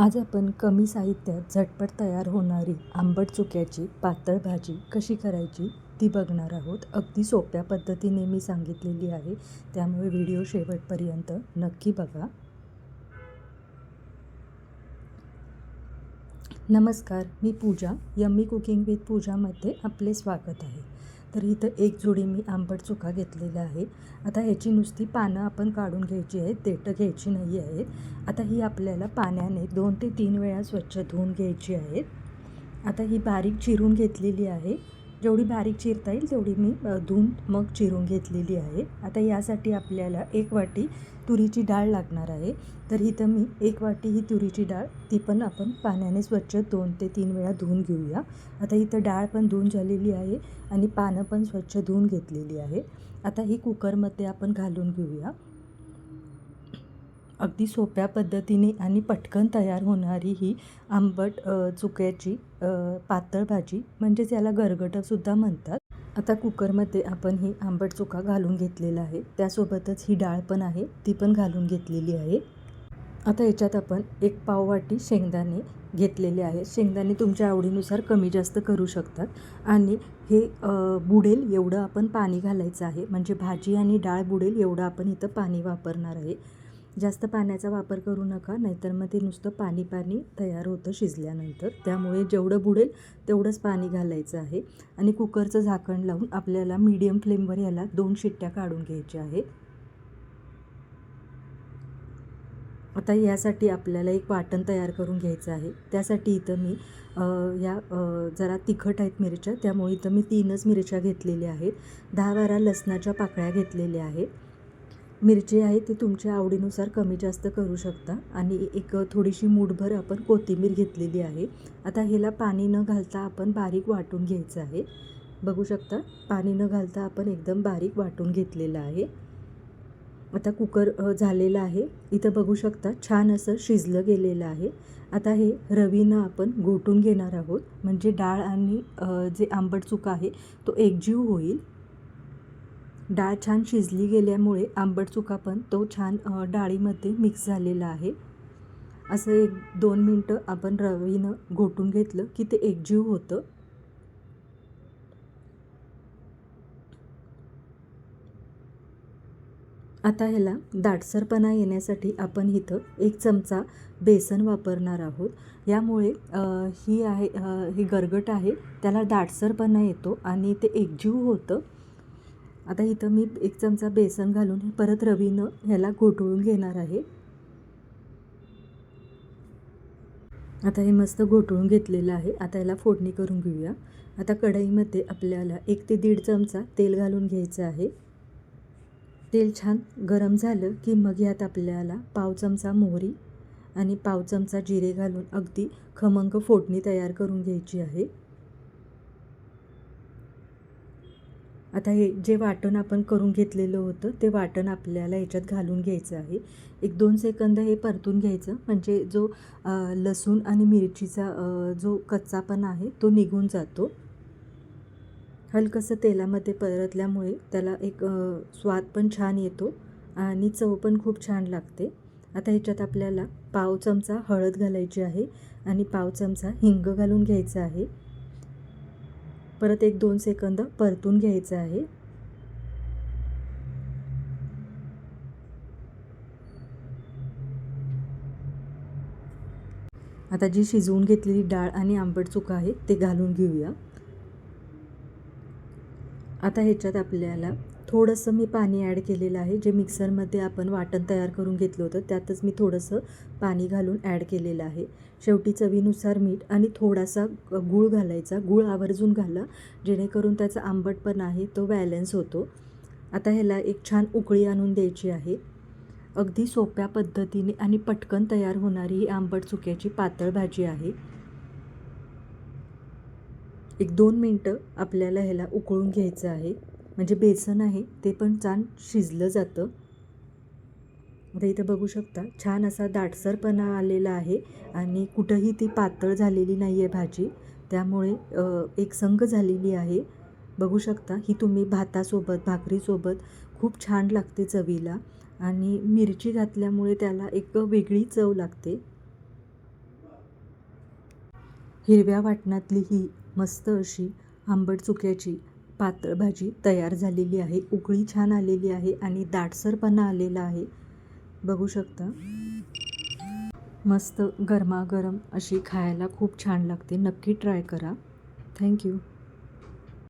आज आपण कमी साहित्यात झटपट तयार होणारी आंबट चुक्याची पातळ भाजी कशी करायची ती बघणार आहोत. अगदी सोप्या पद्धतीने मी सांगितलेली आहे. त्यामुळे व्हिडिओ शेवटपर्यंत नक्की बघा. नमस्कार मी पूजा यम्मी कुकिंग विथ पूजामध्ये आपले स्वागत आहे. तर इथं एक जोडी मी आंबट चुका घेतलेल्या आहे. आता ह्याची नुसती पानं आपण काढून घ्यायची आहेत देठं घ्यायची नाही आहेत. आता ही आपल्याला पाण्याने दोन ते तीन वेळा स्वच्छ धुवून घ्यायची आहेत. आता ही बारीक चिरून घेतलेली आहे. जेवढी बारीक चिरता येईल तेवढी मी धुऊन धुवून मग चिरून घेतलेली आहे. आता यासाठी आपल्याला एक वाटी तुरीची डाळ लागणार आहे. तर इथं मी एक वाटी ही तुरीची डाळ ती पण आपण पाण्याने स्वच्छ दोन ते तीन वेळा धुवून घेऊया. आता इथं डाळ पण धुवून झालेली आहे आणि पानं पण स्वच्छ धुवून घेतलेली आहे. आता ही कुकरमध्ये आपण घालून घेऊया. अगदी सोप्या पद्धतीने आणि पटकन तयार होणारी ही आंबट चुक्याची पातळ भाजी म्हणजेच याला गरगटंसुद्धा म्हणतात. आता कुकरमध्ये आपण ही आंबट चुका घालून घेतलेला आहे. त्यासोबतच ही डाळ पण आहे. ती पण घालून घेतलेली आहे. आता याच्यात आपण एक पाववाटी शेंगदाणे घेतलेले आहेत. शेंगदाणे तुमच्या आवडीनुसार कमी जास्त करू शकतात. आणि हे बुडेल एवढं आपण पाणी घालायचं आहे. म्हणजे भाजी आणि डाळ बुडेल एवढं आपण इथं पाणी वापरणार आहे. जास्त पाण्याचा वापर करू नका नाहीतर मग ते नुसतं पाणी पाणी तयार होतं शिजल्यानंतर. त्यामुळे जेवढं बुडेल तेवढंच पाणी घालायचं आहे आणि कुकरचं झाकण लावून आपल्याला मीडियम फ्लेमवर याला दोन शिट्ट्या काढून घ्यायच्या आहेत. आता यासाठी आपल्याला एक वाटण तयार करून घ्यायचं आहे. त्यासाठी इथं मी या जरा तिखट आहेत मिरच्या त्यामुळे इथं मी तीनच मिरच्या घेतलेल्या आहेत. दहा बारा लसणाच्या पाकळ्या घेतलेल्या आहेत. मिरची आहे ती तुमच्या आवडीनुसार कमी जास्त करू शकता. आणि एक थोडीशी मूठभर आपण कोथिंबीर घेतलेली आहे. आता ह्याला पाणी न घालता आपण बारीक वाटून घ्यायचं आहे. बघू शकता पाणी न घालता आपण एकदम बारीक वाटून घेतलेलं आहे. आता कुकर झालेला झालेलं आहे. इथं बघू शकता छान असं शिजलं गेलेलं आहे. आता हे रवीनं आपण घोटून घेणार आहोत. म्हणजे डाळ आणि जे आंबट चुका आहे तो एकजीव होईल. डाळ छान शिजली गेल्यामुळे आंबट चुका पण तो छान डाळीमध्ये मिक्स झालेला आहे. असं एक दोन मिनटं आपण रवीनं घोटून घेतलं की ते एकजीव होतं. आता ह्याला दाटसरपणा येण्यासाठी आपण इथं एक चमचा बेसन वापरणार आहोत. यामुळे ही आहे ही गरगट आहे त्याला दाटसरपणा येतो आणि ते एकजीव होतं. आता इथं मी एक चमचा बेसन घालून हे परत रवीनं ह्याला घोटळून घेणार आहे. आता हे मस्त घोटळून घेतलेलं आहे. आता याला फोडणी करून घेऊया. आता कढईमध्ये आपल्याला एक ते दीड चमचा तेल घालून घ्यायचं आहे. तेल छान गरम झालं की मग यात आपल्याला पाव चमचा मोहरी आणि पाव चमचा जिरे घालून अगदी खमंग फोडणी तयार करून घ्यायची आहे. आता हे जे वाटण आपण करून घेतलेलं होतं ते वाटण आपल्याला याच्यात घालून घ्यायचं आहे. एक दोन सेकंद हे परतून घ्यायचं. म्हणजे जो लसूण आणि मिरचीचा जो कच्चापणा आहे तो निघून जातो. हलकंसं तेलामध्ये परतल्यामुळे त्याला एक स्वाद पण छान येतो आणि चव पण खूप छान लागते. आता ह्याच्यात आपल्याला पाव चमचा हळद घालायची आहे आणि पाव चमचा हिंग घालून घ्यायचा आहे. परत एक दोन सेकंद परतून घ्यायचं आहे. आता जी शिजवून घेतलेली डाळ आणि आंबट चुका आहे ते घालून घेऊया. आता ह्याच्यात आपल्याला थोडंसं मी पाणी ॲड केलेलं आहे. जे मिक्सरमध्ये आपण वाटण तयार करून घेतलं होतं त्यातच मी थोडंसं पाणी घालून ॲड केलेलं आहे. शेवटी चवीनुसार मीठ आणि थोडासा गूळ घालायचा. गूळ आवर्जून घाला जेणेकरून त्याचा आंबटपणा आहे तो बॅलन्स होतो. आता ह्याला एक छान उकळी आणून द्यायची आहे. अगदी सोप्या पद्धतीने आणि पटकन तयार होणारी ही आंबट चुक्याची पातळ भाजी आहे. एक दोन मिनटं आपल्याला ह्याला उकळून घ्यायचं आहे. म्हणजे बेसन आहे ते पण छान शिजलं जातं. आता इथं बघू शकता छान असा दाटसरपणा आलेला आहे आणि कुठंही ती पातळ झालेली नाही आहे भाजी. त्यामुळे एक संघ झालेली आहे. बघू शकता ही तुम्ही भातासोबत भाकरीसोबत खूप छान लागते चवीला आणि मिरची घातल्यामुळे त्याला एक वेगळी चव लागते. हिरव्या वाटणातली ही मस्त अशी आंबट चुक्याची पातळ भाजी तयार झालेली आहे. उकळी छान आलेली आहे आणि दाटसरपणा आलेला आहे. बघू शकता? मस्त गरमागरम अशी खायला खूप छान लागते. नक्की ट्राय करा. थँक्यू